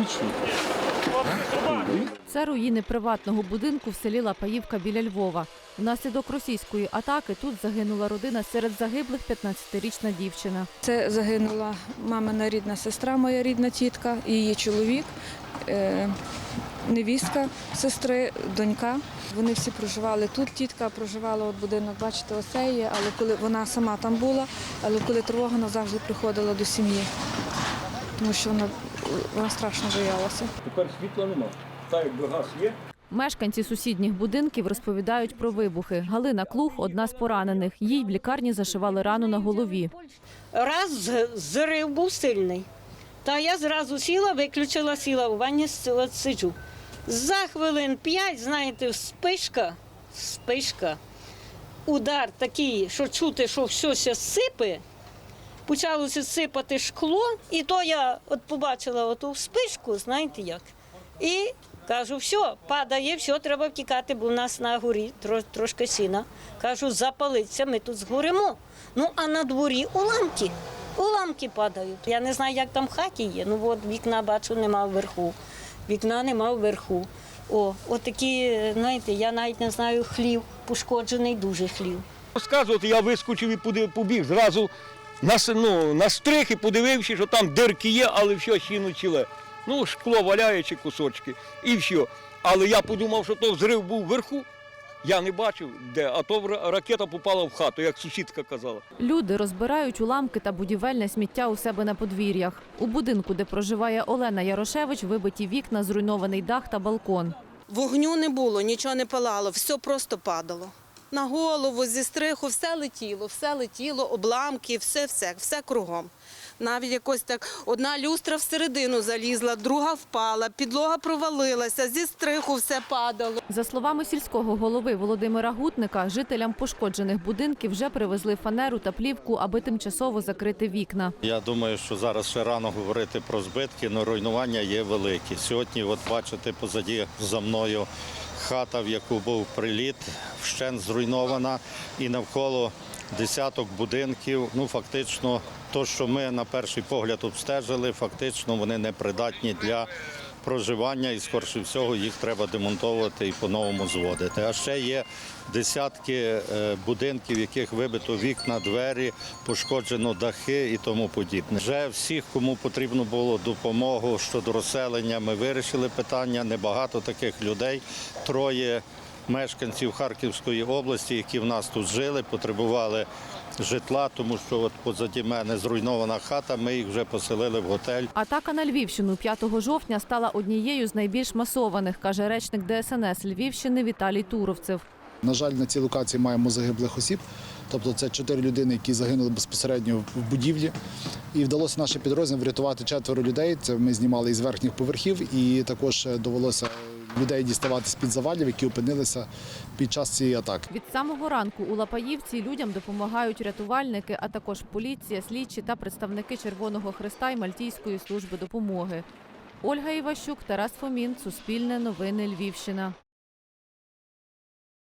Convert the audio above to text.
Помічник. Це руїни приватного будинку в селі Лапаївка біля Львова. Внаслідок російської атаки тут загинула родина серед загиблих 15-річна дівчина. Це загинула мамина рідна сестра, моя рідна тітка, її чоловік, е, невістка сестри, донька. Вони всі проживали тут. Тітка проживала от будинок, бачите, оце є, але коли вона сама там була, але коли тривога, вона завжди приходила до сім'ї, тому що вона, вона страшно боялася. Тепер світла нема. Так якби газ є, Мешканці сусідніх будинків розповідають про вибухи. Галина Клух – одна з поранених. Їй в лікарні зашивали рану на голові. Раз зрив був сильний. Та я зразу сіла, виключила, сіла у ванні, с- от сиджу. За хвилин п'ять, знаєте, спишка, спишка, удар такий, що чути, що щось сипе. Почалося сипати шкло, і то я от побачила оту спишку, знаєте як. І кажу, все, падає, все, треба втікати, бо в нас на горі трошки сіна. Кажу, запалиться, ми тут згоримо. Ну, а на дворі уламки. Уламки падають. Я не знаю, як там в хаті є. Ну от вікна бачу, нема вверху. Вікна нема вверху. О, от такі, знаєте, я навіть не знаю, хлів, пошкоджений дуже хлів. розказувати, я вискочив і побіг. Зразу на, ну, на стрих і подивився, що там дирки є, але все щіно ціле. Ну, шкло валяє чи кусочки, і все. Але я подумав, що то взрив був вверху. Я не бачив де, а то ракета попала в хату, як сусідка казала. Люди розбирають уламки та будівельне сміття у себе на подвір'ях. У будинку, де проживає Олена Ярошевич, вибиті вікна, зруйнований дах та балкон. Вогню не було, нічого не палало, все просто падало. На голову, зі стриху, все летіло, все летіло, обламки, все, все, все кругом. Навіть якось так одна люстра всередину залізла, друга впала, підлога провалилася, зі стриху все падало. За словами сільського голови Володимира Гутника, жителям пошкоджених будинків вже привезли фанеру та плівку, аби тимчасово закрити вікна. Я думаю, що зараз ще рано говорити про збитки, але руйнування є великі. Сьогодні, от бачите, позаді за мною хата, в яку був приліт, вщент зруйнована, і навколо десяток будинків. Ну, фактично, то, що ми на перший погляд обстежили, фактично вони непридатні для проживання і, скорше всього, їх треба демонтовувати і по-новому зводити. А ще є десятки е, будинків, в яких вибито вікна, двері, пошкоджено дахи і тому подібне. Вже всіх, кому потрібно було допомогу щодо розселення, ми вирішили питання. Небагато таких людей. Троє мешканців Харківської області, які в нас тут жили, потребували житла, тому що от позаді мене зруйнована хата. Ми їх вже поселили в готель. Атака на Львівщину 5 жовтня стала однією з найбільш масованих, каже речник ДСНС Львівщини Віталій Туровцев. На жаль, на цій локації маємо загиблих осіб. Тобто це чотири людини, які загинули безпосередньо в будівлі. І вдалося нашим підрозділам врятувати четверо людей. Це ми знімали із верхніх поверхів, і також е, довелося людей діставати з-під завалів, які опинилися під час цієї атаки. Від самого ранку у Лапаївці людям допомагають рятувальники, а також поліція, слідчі та представники Червоного Хреста і Мальтійської служби допомоги. Ольга Іващук, Тарас Фомін, Суспільне новини Львівщина.